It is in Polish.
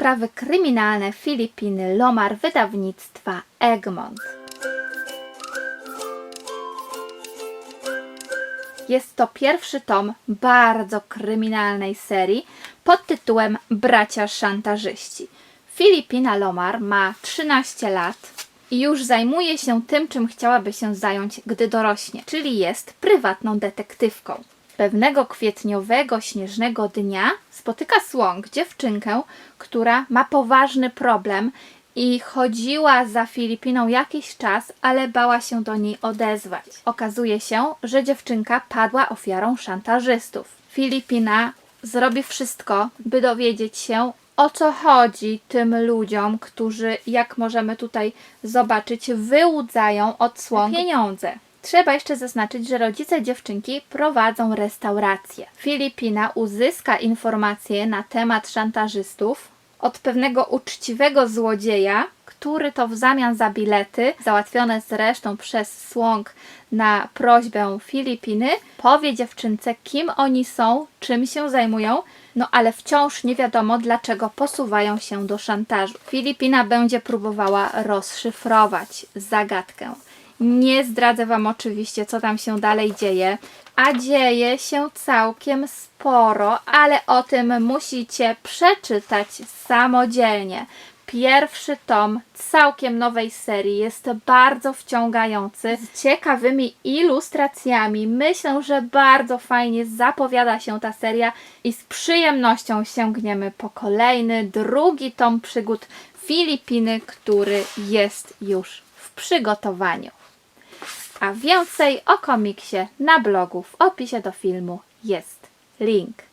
Sprawy kryminalne Filipiny Lomar wydawnictwa Egmont. Jest to pierwszy tom bardzo kryminalnej serii pod tytułem Bracia Szantażyści. Filipina Lomar ma 13 lat i już zajmuje się tym, czym chciałaby się zająć, gdy dorośnie, czyli jest prywatną detektywką. Pewnego kwietniowego, śnieżnego dnia spotyka Słąg dziewczynkę, która ma poważny problem i chodziła za Filipiną jakiś czas, ale bała się do niej odezwać. Okazuje się, że dziewczynka padła ofiarą szantażystów. Filipina zrobi wszystko, by dowiedzieć się, o co chodzi tym ludziom, którzy, jak możemy tutaj zobaczyć, wyłudzają od słon pieniądze. Trzeba jeszcze zaznaczyć, że rodzice dziewczynki prowadzą restaurację. Filipina uzyska informacje na temat szantażystów od pewnego uczciwego złodzieja, który to w zamian za bilety, załatwione zresztą przez słąg na prośbę Filipiny, powie dziewczynce, kim oni są, czym się zajmują, no ale wciąż nie wiadomo, dlaczego posuwają się do szantażu. Filipina będzie próbowała rozszyfrować zagadkę. Nie zdradzę Wam oczywiście, co tam się dalej dzieje, a dzieje się całkiem sporo, ale o tym musicie przeczytać samodzielnie. Pierwszy tom całkiem nowej serii jest bardzo wciągający, z ciekawymi ilustracjami. Myślę, że bardzo fajnie zapowiada się ta seria i z przyjemnością sięgniemy po kolejny, drugi tom przygód Filipiny, który jest już w przygotowaniu. A więcej o komiksie na blogu w opisie do filmu jest link.